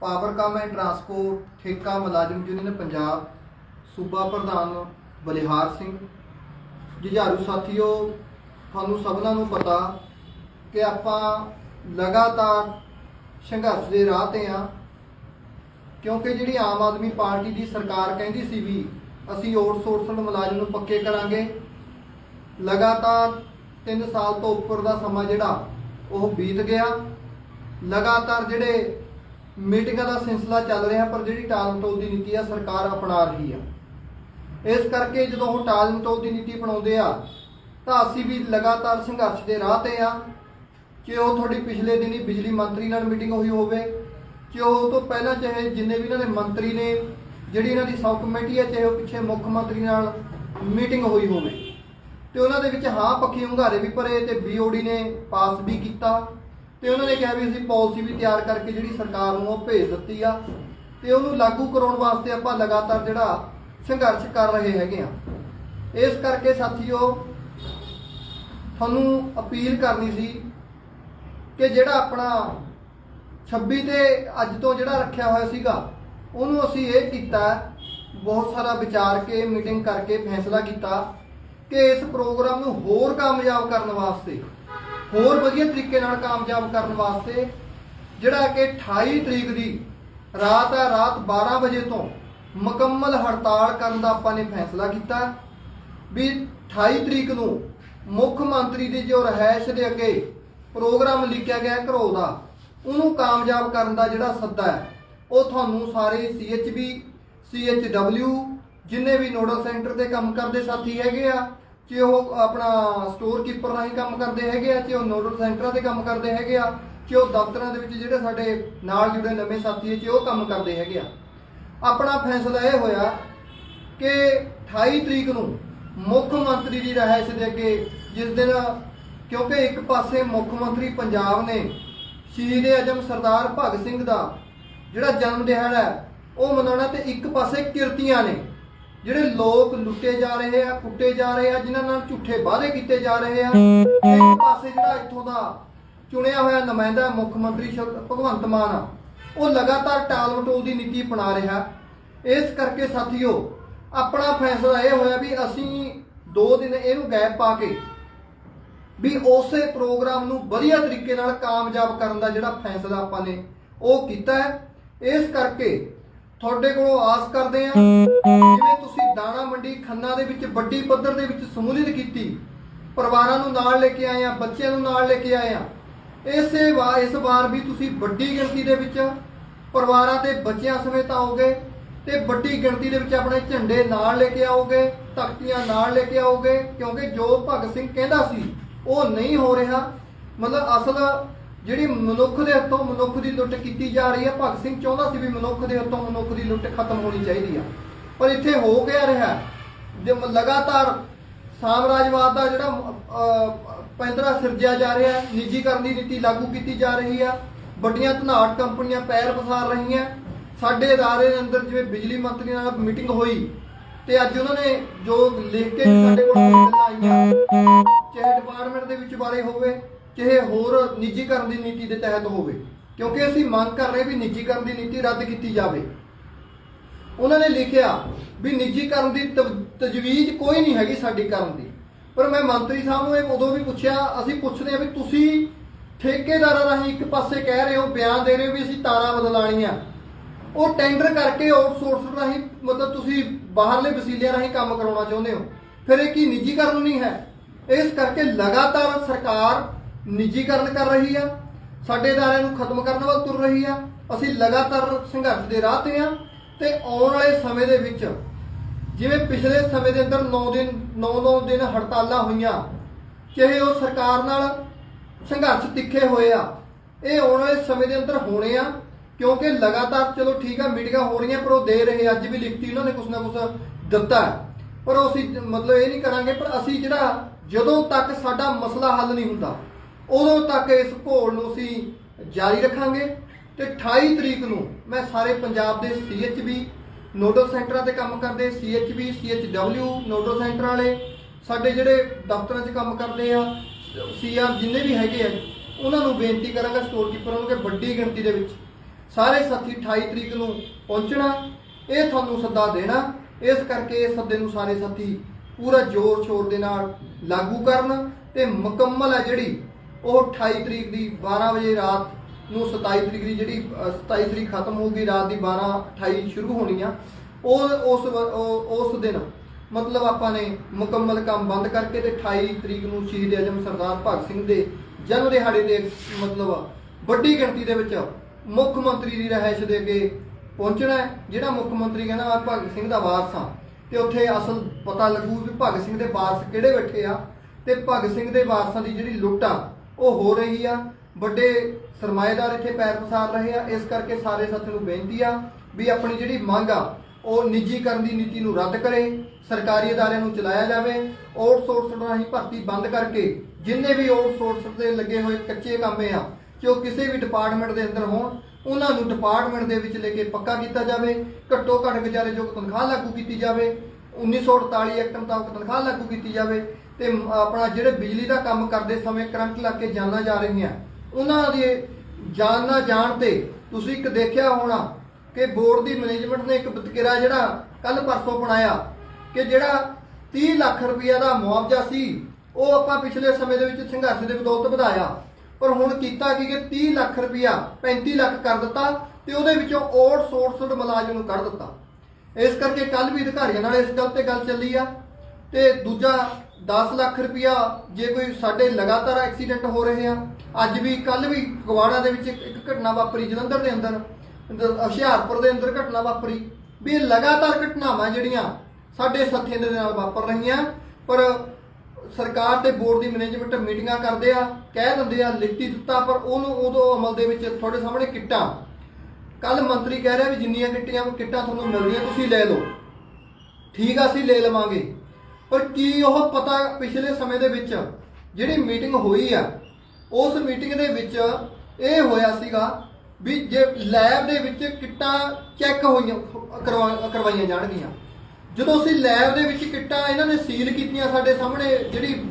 Powercom and transport, ਠੇਕਾ, ਮੁਲਾਜ਼ਮ union Punjab, ਸੂਬਾ ਪ੍ਰਧਾਨ ਬਲਿਹਾਰ ਸਿੰਘ। ਜੁਝਾਰੂ ਸਾਥੀਓ, ਤੁਹਾਨੂੰ ਸਭਨਾਂ ਨੂੰ ਪਤਾ ਕਿ ਆਪਾਂ ਲਗਾਤਾਰ ਸੰਘਰਸ਼ ਦੇ ਰਾਹ ਤੇ ਆ, ਕਿਉਂਕਿ ਜਿਹੜੀ ਆਮ ਆਦਮੀ ਪਾਰਟੀ ਦੀ ਸਰਕਾਰ ਕਹਿੰਦੀ ਸੀ ਵੀ ਅਸੀਂ ਆਊਟਸੋਰਸਡ ਮੁਲਾਜ਼ਮ ਨੂੰ ਪੱਕੇ ਕਰਾਂਗੇ, ਲਗਾਤਾਰ 3 ਸਾਲ ਤੋਂ ਉੱਪਰ ਦਾ ਸਮਾਂ ਜਿਹੜਾ, ਉਹ ਬੀਤ ਗਿਆ। ਲਗਾਤਾਰ ਜਿਹੜੇ ਮੀਟਿੰਗਾਂ ਦਾ ਸਿਲਸਿਲਾ ਚੱਲ ਰਿਹਾ, ਪਰ ਜਿਹੜੀ ਟਾਲ ਮਟੋਲ ਦੀ ਨੀਤੀ ਆ, ਸਰਕਾਰ ਅਪਣਾ ਰਹੀ ਆ। ਇਸ ਕਰਕੇ ਜਦੋਂ ਉਹ ਟਾਲ ਮਟੋਲ ਦੀ ਨੀਤੀ ਅਪਣਾਉਂਦੇ ਆ, ਤਾਂ ਅਸੀਂ ਵੀ ਲਗਾਤਾਰ ਸੰਘਰਸ਼ ਦੇ ਰਾਹ ਤੇ ਆ। ਕਿ ਉਹ ਤੁਹਾਡੀ ਪਿਛਲੇ ਦਿਨੀ ਬਿਜਲੀ ਮੰਤਰੀ ਨਾਲ ਮੀਟਿੰਗ ਹੋਈ ਹੋਵੇ, ਕਿ ਉਹ ਤੋਂ ਪਹਿਲਾਂ ਚਾਹੇ ਜਿੰਨੇ ਵੀ ਇਹਨਾਂ ਦੇ ਮੰਤਰੀ ਨੇ, ਜਿਹੜੀ ਇਹਨਾਂ ਦੀ ਸਬ ਕਮੇਟੀ ਹੈ ਚਾਹੇ ਉਹ ਪਿੱਛੇ ਮੁੱਖ ਮੰਤਰੀ ਨਾਲ ਮੀਟਿੰਗ ਹੋਈ ਹੋਵੇ। ਤੇ ਉਹਨਾਂ ਦੇ ਵਿੱਚ ਹਾਂ ਪੱਖੀ ਹੁੰਗਾਰੇ ਵੀ ਭਰੇ ਤੇ ਬੀਓਡੀ ਨੇ ਪਾਸ ਵੀ ਕੀਤਾ। ਤੇ ਉਹਨਾਂ ਨੇ ਕਿਹਾ ਵੀ ਅਸੀਂ ਪਾਲਿਸੀ ਵੀ ਤਿਆਰ ਕਰਕੇ ਜਿਹੜੀ ਸਰਕਾਰ ਨੂੰ ਉਹ ਭੇਜ ਦਿੱਤੀ ਆ ਤੇ ਉਹਨੂੰ ਲਾਗੂ ਕਰਾਉਣ ਵਾਸਤੇ ਆਪਾਂ ਲਗਾਤਾਰ ਜਿਹੜਾ ਸੰਘਰਸ਼ ਕਰ ਰਹੇ ਹੈਗੇ ਆ। ਇਸ ਕਰਕੇ ਸਾਥੀਓ, ਤੁਹਾਨੂੰ ਅਪੀਲ ਕਰਨੀ ਸੀ ਕਿ ਜਿਹੜਾ ਆਪਣਾ 26 ਤੇ ਅੱਜ ਤੋਂ ਜਿਹੜਾ ਰੱਖਿਆ ਹੋਇਆ ਸੀਗਾ, ਉਹਨੂੰ ਅਸੀਂ ਇਹ ਕੀਤਾ, ਬਹੁਤ ਸਾਰਾ ਵਿਚਾਰ ਕੇ, ਮੀਟਿੰਗ ਕਰਕੇ ਫੈਸਲਾ ਕੀਤਾ ਕਿ ਇਸ ਪ੍ਰੋਗਰਾਮ ਨੂੰ ਹੋਰ ਕਾਮਯਾਬ ਕਰਨ ਵਾਸਤੇ ਹੋਰ ਵਧੀਆ ਤਰੀਕੇ ਨਾਲ ਕਾਮਯਾਬ ਕਰਨ ਵਾਸਤੇ ਜਿਹੜਾ ਕਿ 28 ਤਰੀਕ ਦੀ ਰਾਤ ਆ ਰਾਤ 12 ਵਜੇ ਤੋਂ ਮੁਕੰਮਲ ਹੜਤਾਲ ਕਰਨ ਦਾ ਆਪਾਂ ਨੇ ਫੈਸਲਾ ਕੀਤਾ ਵੀ 28 ਤਰੀਕ ਨੂੰ ਮੁੱਖ ਮੰਤਰੀ ਦੀ ਜੋ ਰਹਿائش ਦੇ ਅੱਗੇ ਪ੍ਰੋਗਰਾਮ ਲਿਖਿਆ ਗਿਆ ਘਰੋ ਦਾ, ਉਹਨੂੰ ਕਾਮਯਾਬ ਕਰਨ ਦਾ ਜਿਹੜਾ ਸੱਦਾ ਹੈ, ਉਹ ਤੁਹਾਨੂੰ ਸਾਰੇ ਸੀਐਚਬੀ ਸੀਐਚਡਬਲਯੂ ਜਿੰਨੇ ਵੀ ਨੋਡਲ ਸੈਂਟਰ ਤੇ ਕੰਮ ਕਰਦੇ ਸਾਥੀ ਹੈਗੇ ਆ ਕਿ ਉਹ ਆਪਣਾ ਸਟੋਰ ਕੀਪਰ ਰਾਹੀਂ ਕੰਮ ਕਰਦੇ ਹੈਗੇ ਆ, ਕਿ ਉਹ ਨੋਡਲ ਸੈਂਟਰਾਂ ਤੇ ਕੰਮ ਕਰਦੇ ਹੈਗੇ ਆ, ਕਿ ਉਹ ਦਫ਼ਤਰਾਂ ਦੇ ਵਿੱਚ ਜਿਹੜੇ ਸਾਡੇ ਨਾਲ ਜੁੜੇ ਨਵੇਂ ਸਾਥੀ ਹੈ ਕਿ ਉਹ ਕੰਮ ਕਰਦੇ ਹੈਗੇ ਆ। ਆਪਣਾ ਫੈਸਲਾ ਇਹ ਹੋਇਆ ਕਿ 28 ਤਰੀਕ ਨੂੰ ਮੁੱਖ ਮੰਤਰੀ ਦੀ ਰਹਿائش ਦੇ ਅੱਗੇ ਜਿਸ ਦਿਨ, ਕਿਉਂਕਿ ਇੱਕ ਪਾਸੇ ਮੁੱਖ ਮੰਤਰੀ ਪੰਜਾਬ ਨੇ ਸ਼ਹੀਦ ਅਜਮ ਸਰਦਾਰ ਭਗਤ ਸਿੰਘ ਦਾ ਜਿਹੜਾ ਜਨਮ ਦਿਹਾੜਾ ਉਹ ਮਨਾਉਣਾ ਤੇ ਇੱਕ ਪਾਸੇ ਕਿਰਤੀਆਂ ਨੇ। ਜਿਹੜੇ ਲੋਕ ਲੁੱਟੇ ਜਾ ਰਹੇ ਆ, ਕੁੱਟੇ ਜਾ ਰਹੇ ਆ, ਜਿਨ੍ਹਾਂ ਨਾਲ ਝੂਠੇ ਵਾਅਦੇ ਕੀਤੇ ਜਾ ਰਹੇ ਆ, ਇੱਕ ਪਾਸੇ ਜਿਹੜਾ ਇੱਥੋਂ ਦਾ ਚੁਣਿਆ ਹੋਇਆ ਨੁਮਾਇੰਦਾ ਮੁੱਖ ਮੰਤਰੀ ਭਗਵੰਤ ਮਾਨ ਉਹ ਲਗਾਤਾਰ ਟਾਲ ਮਟੋਲ ਦੀ ਨੀਤੀ ਅਪਣਾ ਰਿਹਾ। ਇਸ ਕਰਕੇ ਸਾਥੀਓ, ਆਪਣਾ ਫੈਸਲਾ ਇਹ ਹੋਇਆ ਵੀ ਅਸੀਂ ਦੋ ਦਿਨ ਇਹਨੂੰ ਗੈਪ ਪਾ ਕੇ ਵੀ ਉਸੇ ਪ੍ਰੋਗਰਾਮ ਨੂੰ ਵਧੀਆ ਤਰੀਕੇ ਨਾਲ ਕਾਮਯਾਬ ਕਰਨ ਦਾ ਜਿਹੜਾ ਫੈਸਲਾ ਆਪਾਂ ਨੇ ਉਹ ਕੀਤਾ ਹੈ। ਇਸ ਕਰਕੇ ਤੁਹਾਡੇ ਕੋਲੋਂ ਆਸ ਕਰਦੇ ਆ ਜਿਵੇਂ ਤੁਸੀਂ ਦਾਣਾ ਮੰਡੀ ਖੰਨਾ ਦੇ ਵਿੱਚ ਵੱਡੀ ਪੱਧਰ ਦੇ ਵਿੱਚ ਸਮੂਲੀਅਤ ਕੀਤੀ, ਪਰਿਵਾਰਾਂ ਨੂੰ ਨਾਲ ਲੈ ਕੇ ਆਏ ਆ ਬੱਚਿਆਂ ਨੂੰ ਨਾਲ ਲੈ ਕੇ ਆਏ ਆ ਇਸੇ ਵਾਰ ਇਸ ਵਾਰ ਵੀ ਤੁਸੀਂ ਵੱਡੀ ਗਿਣਤੀ ਦੇ ਵਿੱਚ ਪਰਿਵਾਰਾਂ ਤੇ ਬੱਚਿਆਂ ਸਮੇਤ ਆਓਗੇ ਤੇ ਵੱਡੀ ਗਿਣਤੀ ਦੇ ਵਿੱਚ ਆਪਣੇ ਝੰਡੇ ਨਾਲ ਲੈ ਕੇ ਆਓਗੇ, ਤਖਤੀਆਂ ਨਾਲ ਲੈ ਕੇ ਆਓਗੇ, ਕਿਉਂਕਿ ਜੋ ਭਗਤ ਸਿੰਘ ਕਹਿੰਦਾ ਸੀ, ਉਹ ਨਹੀਂ ਹੋ ਰਿਹਾ। ਮਤਲਬ ਅਸਲ ਜਿਹੜੀ ਮਨੁੱਖ ਦੇ ਹੱਥੋਂ ਮਨੁੱਖ ਦੀ ਲੁੱਟ ਕੀਤੀ ਜਾ ਰਹੀ ਹੈ, ਭਗਤ ਸਿੰਘ ਚਾਹੁੰਦਾ ਸੀ ਵੀ ਮਨੁੱਖ ਦੇ ਹੱਥੋਂ ਮਨੁੱਖ ਦੀ ਲੁੱਟ ਖਤਮ ਹੋਣੀ ਚਾਹੀਦੀ ਆ। ਪਰ ਇੱਥੇ ਹੋ ਗਿਆ ਰਿਹਾ ਜੇ ਲਗਾਤਾਰ ਸਾਮਰਾਜਵਾਦ ਦਾ ਜਿਹੜਾ ਪੈਂਦਰਾ ਸਿਰਜਿਆ ਜਾ ਰਿਹਾ ਨਿੱਜੀਕਰਨ ਦੀ ਨੀਤੀ ਲਾਗੂ ਕੀਤੀ ਜਾ ਰਹੀ ਆ, ਵੱਡੀਆਂ ਧਨਾਟ ਕੰਪਨੀਆਂ ਪੈਰ ਪਸਾਰ ਰਹੀਆਂ, ਸਾਡੇ ਅਦਾਰੇ ਦੇ ਅੰਦਰ ਜਿਵੇਂ ਬਿਜਲੀ ਮੰਤਰੀ ਨਾਲ ਮੀਟਿੰਗ ਹੋਈ, ਤੇ ਅੱਜ ਉਹਨਾਂ ਨੇ ਜੋ ਲਿਖ ਕੇ ਸਾਡੇ ਕੋਲ ਆਈਆਂ, ਚਾਹੇ ਡਿਪਾਰਟਮੈਂਟ ਦੇ ਵਿੱਚ ਬਾਰੇ ਹੋਵੇ ਚਾਹੇ ਹੋਰ ਨਿੱਜੀਕਰਨ ਦੀ ਨੀਤੀ ਦੇ ਤਹਿਤ ਹੋਵੇ, ਕਿਉਂਕਿ ਅਸੀਂ ਮੰਗ ਕਰ ਰਹੇ ਵੀ ਨਿੱਜੀਕਰਨ ਦੀ ਨੀਤੀ ਰੱਦ ਕੀਤੀ ਜਾਵੇ। ਉਹਨਾਂ ਨੇ ਲਿਖਿਆ ਵੀ ਨਿੱਜੀਕਰਨ ਦੀ ਤਜਵੀਜ਼ ਕੋਈ ਨਹੀਂ ਹੈਗੀ ਸਾਡੀ ਕਰਨ ਦੀ। ਪਰ ਮੈਂ ਮੰਤਰੀ ਸਾਹਿਬ ਨੂੰ ਇਹ ਉਦੋਂ ਵੀ ਪੁੱਛਿਆ, ਅਸੀਂ ਪੁੱਛਦੇ ਆ ਵੀ ਤੁਸੀਂ ਠੇਕੇਦਾਰਾਂ ਰਾਹੀਂ ਇੱਕ ਪਾਸੇ ਕਹਿ ਰਹੇ ਹੋ, ਬਿਆਨ ਦੇ ਰਹੇ ਹੋ ਵੀ ਅਸੀਂ ਤਾਰਾਂ ਬਦਲਾਣੀਆਂ ਉਹ ਟੈਂਡਰ ਕਰਕੇ ਆਊਟਸੋਰਸ ਰਾਹੀਂ, ਮਤਲਬ ਤੁਸੀਂ ਬਾਹਰਲੇ ਵਸੀਲਿਆਂ ਰਾਹੀਂ ਕੰਮ ਕਰਾਉਣਾ ਚਾਹੁੰਦੇ ਹੋ। ਫਿਰ ਇਹ ਕੀ ਨਿੱਜੀਕਰਨ ਨਹੀਂ ਹੈ? ਇਸ ਕਰਕੇ ਲਗਾਤਾਰ ਸਰਕਾਰ ਨਿੱਜੀਕਰਨ ਕਰ ਰਹੀ ਆ, ਸਾਡੇ ਇਦਾਰਿਆਂ ਨੂੰ ਖਤਮ ਕਰਨ ਵੱਲ ਤੁਰ ਰਹੀ ਆ, ਅਸੀਂ ਲਗਾਤਾਰ ਸੰਘਰਸ਼ ਦੇ ਰਾਹ ਤੇ ਆ ਤੇ ਆਉਣ ਵਾਲੇ ਸਮੇਂ ਦੇ ਵਿੱਚ ਜਿਵੇਂ ਪਿਛਲੇ ਸਮੇਂ ਦੇ ਅੰਦਰ 9 ਦਿਨ 9-9 ਦਿਨ ਹੜਤਾਲਾਂ ਹੋਈਆਂ, ਚਾਹੇ ਉਹ ਸਰਕਾਰ ਨਾਲ ਸੰਘਰਸ਼ ਤਿੱਖੇ ਹੋਏ ਆ, ਇਹ ਆਉਣ ਵਾਲੇ ਸਮੇਂ ਦੇ ਅੰਦਰ ਹੋਣੇ ਆ, ਕਿਉਂਕਿ ਲਗਾਤਾਰ ਚਲੋ ਠੀਕ ਆ, ਮੀਟਿੰਗਾਂ ਹੋ ਰਹੀਆਂ, ਪਰ ਉਹ ਦੇ ਰਹੇ ਅੱਜ ਵੀ ਲਿਖਤੀ ਉਹਨਾਂ ਨੇ ਕੁਛ ਨਾ ਕੁਛ ਦਿੱਤਾ ਪਰ ਉਹ ਅਸੀਂ ਮਤਲਬ ਇਹ ਨਹੀਂ ਕਰਾਂਗੇ, ਪਰ ਅਸੀਂ ਜਿਹੜਾ ਜਦੋਂ ਤੱਕ ਸਾਡਾ ਮਸਲਾ ਹੱਲ ਨਹੀਂ ਹੁੰਦਾ ਉਦੋਂ ਤੱਕ ਇਸ ਘੋਲ ਨੂੰ ਅਸੀਂ ਜਾਰੀ ਰੱਖਾਂਗੇ ਤੇ 28 ਤਰੀਕ ਨੂੰ ਮੈਂ ਸਾਰੇ ਪੰਜਾਬ ਦੇ CHB ਨੋਡਲ ਸੈਂਟਰਾਂ ਤੇ ਕੰਮ ਕਰਦੇ CHB CHW ਨੋਡਲ ਸੈਂਟਰ ਵਾਲੇ, ਸਾਡੇ ਜਿਹੜੇ ਦਫ਼ਤਰਾਂ 'ਚ ਕੰਮ ਕਰਦੇ ਆ ਸੀਆਰ ਜਿੰਨੇ ਵੀ ਹੈਗੇ ਆ, ਉਹਨਾਂ ਨੂੰ ਬੇਨਤੀ ਕਰਾਂਗਾ ਸਟੋਰ ਕੀਪਰਾਂ ਨੂੰ ਕਿ ਵੱਡੀ ਗਿਣਤੀ ਦੇ ਵਿੱਚ ਸਾਰੇ ਸਾਥੀ 28 ਤਰੀਕ ਨੂੰ ਪਹੁੰਚਣਾ, ਇਹ ਤੁਹਾਨੂੰ ਸੱਦਾ ਦੇਣਾ, ਇਸ ਕਰਕੇ ਇਸ ਸੱਦੇ ਨੂੰ ਸਾਰੇ ਸਾਥੀ ਪੂਰਾ ਜ਼ੋਰ ਸ਼ੋਰ ਦੇ ਨਾਲ ਲਾਗੂ ਕਰਨ ਤੇ ਮੁਕੰਮਲ ਹੈ ਜਿਹੜੀ ਉਹ 28 ਤਰੀਕ ਦੀ 12 ਵਜੇ ਰਾਤ ਨੂੰ 27 ਤਰੀਕ ਦੀ ਜਿਹੜੀ 27 ਤਰੀਕ ਖਤਮ ਹੋਊਗੀ, ਰਾਤ ਦੀ 12 28 ਸ਼ੁਰੂ ਹੋਣੀ ਆ। ਉਹ ਉਸ ਉਸ ਦਿਨ ਮਤਲਬ ਆਪਾਂ ਨੇ ਮੁਕੰਮਲ ਕੰਮ ਬੰਦ ਕਰਕੇ ਤੇ 28 ਤਰੀਕ ਨੂੰ ਸ਼ਹੀਦ ਅਜਮ ਸਰਦਾਰ ਭਗਤ ਸਿੰਘ ਦੇ ਜਨਮ ਦਿਹਾੜੇ ਦੇ ਮਤਲਬ ਵੱਡੀ ਗਿਣਤੀ ਦੇ ਵਿੱਚ ਮੁੱਖ ਮੰਤਰੀ ਦੀ ਰਹਿائش ਦੇ ਅੱਗੇ ਪਹੁੰਚਣਾ ਹੈ, ਜਿਹੜਾ ਮੁੱਖ ਮੰਤਰੀ ਕਹਿੰਦਾ ਮੈਂ ਭਗਤ ਸਿੰਘ ਦਾ ਵਾਰਸ ਆ ਤੇ ਉੱਥੇ ਅਸਲ ਪਤਾ ਲੱਗੂ ਵੀ ਭਗਤ ਸਿੰਘ ਦੇ ਵਾਰਸ ਕਿਹੜੇ ਬੈਠੇ ਆ। ਤੇ ਭਗਤ ਸਿੰਘ ਦੇ ਵਾਰਸਾਂ ਦੀ ਜਿਹੜੀ ਲੁੱਟ ਆ ਉਹ ਹੋ ਰਹੀ ਆ। ਵੱਡੇ ਸਰਮਾਏਦਾਰ ਇੱਥੇ ਪੈਰ ਪਸਾਰ ਰਹੇ ਆ। ਇਸ ਕਰਕੇ ਸਾਰੇ ਸਾਥੀਆਂ ਨੂੰ ਬੇਨਤੀ ਆ ਵੀ ਆਪਣੀ ਜਿਹੜੀ ਮੰਗ ਆ, ਉਹ ਨਿੱਜੀਕਰਨ ਦੀ ਨੀਤੀ ਨੂੰ ਰੱਦ ਕਰੇ, ਸਰਕਾਰੀ ਅਦਾਰਿਆਂ ਨੂੰ ਚਲਾਇਆ ਜਾਵੇ। ਆਊਟਸੋਰਸ ਰਾਹੀਂ ਭਰਤੀ ਬੰਦ ਕਰਕੇ ਜਿੰਨੇ ਵੀ ਆਊਟਸੋਰਸ ਤੇ ਲੱਗੇ ਹੋਏ ਕੱਚੇ ਕਾਮੇ ਆ, ਕਿ ਉਹ ਕਿਸੇ ਵੀ ਡਿਪਾਰਟਮੈਂਟ ਦੇ ਅੰਦਰ ਹੋਣ, ਉਹਨਾਂ ਨੂੰ ਡਿਪਾਰਟਮੈਂਟ ਦੇ ਵਿੱਚ ਲੈ ਕੇ ਪੱਕਾ ਕੀਤਾ ਜਾਵੇ। ਘੱਟੋ ਘੱਟ ਵਿਚਾਰੇ ਜੋ ਤਨਖਾਹ ਲਾਗੂ ਕੀਤੀ ਜਾਵੇ। 1948 ਐਕਟ ਮੁਤਾਬਕ ਤਨਖਾਹ ਲਾਗੂ ਕੀਤੀ ਜਾਵੇ ਤੇ ਆਪਣਾ ਜਿਹੜੇ ਬਿਜਲੀ ਦਾ ਕੰਮ ਕਰਦੇ ਸਮੇਂ ਕਰੰਟ ਲੱਗ ਕੇ ਜਾਨਾਂ ਜਾ ਰਹੀਆਂ। ਉਹਨਾਂ ਦੇ ਜਾਨ ਨਾ ਜਾਣ ਤੇ ਤੁਸੀਂ ਇੱਕ ਦੇਖਿਆ ਹੋਣਾ ਕਿ ਬੋਰਡ ਦੀ ਮੈਨੇਜਮੈਂਟ ਨੇ ਇੱਕ ਬਤਕਿਰਾ ਜਿਹੜਾ ਕੱਲ ਪਰਸੋਂ ਬਣਾਇਆ ਕਿ ਜਿਹੜਾ 30 ਲੱਖ ਰੁਪਈਆ ਦਾ ਮੁਆਵਜ਼ਾ ਸੀ, ਉਹ ਆਪਾਂ ਪਿਛਲੇ ਸਮੇਂ ਦੇ ਵਿੱਚ ਸੰਘਰਸ਼ ਦੇ ਬਦੌਲਤ ਵਧਾਇਆ। ਪਰ ਹੁਣ ਕੀਤਾ ਕੀ ਕਿ 30 ਲੱਖ ਰੁਪਈਆ 35 ਲੱਖ ਕਰ ਦਿੱਤਾ ਤੇ ਉਹਦੇ ਵਿੱਚੋਂ ਆਊਟਸੋਰਸਡ ਮੁਲਾਜ਼ਮ ਨੂੰ ਕੱਢ ਦਿੱਤਾ। ਇਸ ਕਰਕੇ ਕੱਲ ਵੀ ਅਧਿਕਾਰੀਆਂ ਨਾਲ ਇਸ ਗੱਲ ਤੇ ਗੱਲ ਚੱਲੀ ਆ ਤੇ ਦੂਜਾ 10 ਲੱਖ ਰੁਪਇਆ ਜੇ ਕੋਈ ਸਾਡੇ ਲਗਾਤਾਰ ਐਕਸੀਡੈਂਟ ਹੋ ਰਹੇ ਆ, ਅੱਜ ਵੀ ਕੱਲ ਵੀ ਗਵਾੜਾ ਦੇ ਵਿੱਚ ਇੱਕ ਘਟਨਾ ਵਾਪਰੀ ਜਲੰਧਰ ਦੇ ਅੰਦਰ ਹੁਸ਼ਿਆਰਪੁਰ ਦੇ ਅੰਦਰ ਘਟਨਾ ਵਾਪਰੀ ਵੀ ਇਹ ਲਗਾਤਾਰ ਘਟਨਾਵਾਂ ਜਿਹੜੀਆਂ ਸਾਡੇ ਸਾਥੀਆਂ ਦੇ ਨਾਲ ਵਾਪਰ ਰਹੀਆਂ, ਪਰ ਸਰਕਾਰ ਤੇ ਬੋਰਡ ਦੀ ਮੈਨੇਜਮੈਂਟ ਮੀਟਿੰਗਾਂ ਕਰਦੇ ਆ, ਕਹਿ ਦਿੰਦੇ ਆ, ਲਿਖਤੀ ਦਿੱਤਾ, ਪਰ ਉਹਨੂੰ ਉਦੋਂ ਅਮਲ ਦੇ ਵਿੱਚ ਤੁਹਾਡੇ ਸਾਹਮਣੇ ਕਿੱਟਾਂ ਕੱਲ ਮੰਤਰੀ ਕਹਿ ਰਿਹਾ ਵੀ ਜਿੰਨੀਆਂ ਕਿੱਟੀਆਂ ਕਿੱਟਾਂ ਤੁਹਾਨੂੰ ਮਿਲਦੀਆਂ, ਤੁਸੀਂ ਲੈ ਲਓ। ਠੀਕ ਆ, ਅਸੀਂ ਲੈ ਲਵਾਂਗੇ। ਪਰ ਕੀ ਉਹ ਪਤਾ ਪਿਛਲੇ ਸਮੇਂ ਦੇ ਵਿੱਚ ਜਿਹੜੀ ਮੀਟਿੰਗ ਹੋਈ ਆ, ਉਸ ਮੀਟਿੰਗ ਦੇ ਵਿੱਚ ਇਹ ਹੋਇਆ ਸੀਗਾ ਵੀ ਜੇ ਲੈਬ ਦੇ ਵਿੱਚ ਕਿੱਟਾਂ ਚੈੱਕ ਹੋਈਆਂ, ਕਰਵਾ- ਕਰਵਾਈਆਂ ਜਾਣਗੀਆਂ। ਜਦੋਂ ਅਸੀਂ ਲੈਬ ਦੇ ਵਿੱਚ ਕਿੱਟਾਂ ਇਹਨਾਂ ਨੇ ਸੀਲ ਕੀਤੀਆਂ ਸਾਡੇ ਸਾਹਮਣੇ, ਜਿਹੜੀ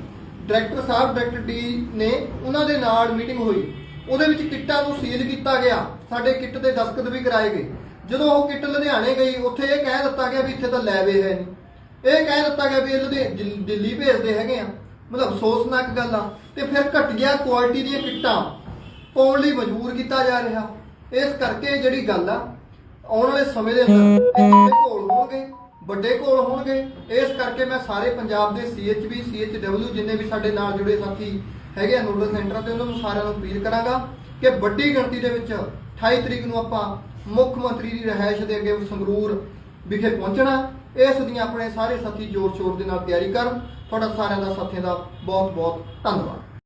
ਡਾਇਰੈਕਟਰ ਸਾਹਿਬ, ਡਾਇਰੈਕਟਰ ਡੀ ਨੇ, ਉਹਨਾਂ ਦੇ ਨਾਲ ਮੀਟਿੰਗ ਹੋਈ। ਉਹਦੇ ਵਿੱਚ ਕਿੱਟਾਂ ਨੂੰ ਸੀਲ ਕੀਤਾ ਗਿਆ। ਸਾਡੇ ਕਿੱਟ ਦੇ ਦਸਤਖਤ ਵੀ ਕਰਾਏ ਗਏ। ਜਦੋਂ ਉਹ ਕਿੱਟ ਲੁਧਿਆਣੇ ਗਈ, ਉੱਥੇ ਇਹ ਕਹਿ ਦਿੱਤਾ ਗਿਆ ਵੀ ਇੱਥੇ ਤਾਂ ਲੈਬ ਹੈ ਨਹੀਂ ਇਹ ਕਹਿ ਦਿੱਤਾ ਗਿਆ ਵੀ ਇਹ ਦਿੱਲੀ ਭੇਜਦੇ ਹੈਗੇ ਆ। ਮਤਲਬ ਅਫਸੋਸਨਾਕ ਗੱਲ ਆ। ਤੇ ਫਿਰ ਘਟ ਕੁਆਲਿਟੀ ਦੀਆਂ ਕਿੱਟਾਂ। ਪਾਉਣ ਲਈ ਮਜਬੂਰ ਕੀਤਾ ਜਾ ਰਿਹਾ। ਇਸ ਕਰਕੇ ਜਿਹੜੀ ਗੱਲ ਆ, ਆਉਣ ਵਾਲੇ ਸਮੇਂ ਦੇ ਅੰਦਰ ਘੋਲ ਹੋਣਗੇ, ਵੱਡੇ ਘੋਲ ਹੋਣਗੇ। ਇਸ ਕਰਕੇ ਮੈਂ ਸਾਰੇ ਪੰਜਾਬ ਦੇ ਸੀਐਚਬੀ ਸੀਐਚਡਬਲਿਊ ਜਿੰਨੇ ਵੀ ਸਾਡੇ ਨਾਲ ਜੁੜੇ ਸਾਥੀ ਹੈਗੇ ਆ ਨੋਡਲ ਸੈਂਟਰ ਤੇ ਉਹਨਾਂ ਨੂੰ ਸਾਰਿਆਂ ਨੂੰ ਅਪੀਲ ਕਰਾਂਗਾ ਕਿ ਵੱਡੀ ਗਿਣਤੀ ਦੇ ਵਿੱਚ 28 ਤਰੀਕ ਨੂੰ ਆਪਾਂ ਮੁੱਖ ਮੰਤਰੀ ਦੀ ਰਹਿائش ਦੇ ਅੱਗੇ ਸੰਗਰੂਰ ਵਿਖੇ ਪਹੁੰਚਣਾ, ਇਸ ਦੀਆਂ ਆਪਣੇ ਸਾਰੇ ਸਾਥੀ ਜੋਰ ਸ਼ੋਰ ਦੇ ਨਾਲ ਤਿਆਰੀ ਕਰਨ। ਤੁਹਾਡਾ ਸਾਰਿਆਂ ਦਾ ਸਾਥੀਆਂ ਦਾ ਬਹੁਤ ਬਹੁਤ ਧੰਨਵਾਦ।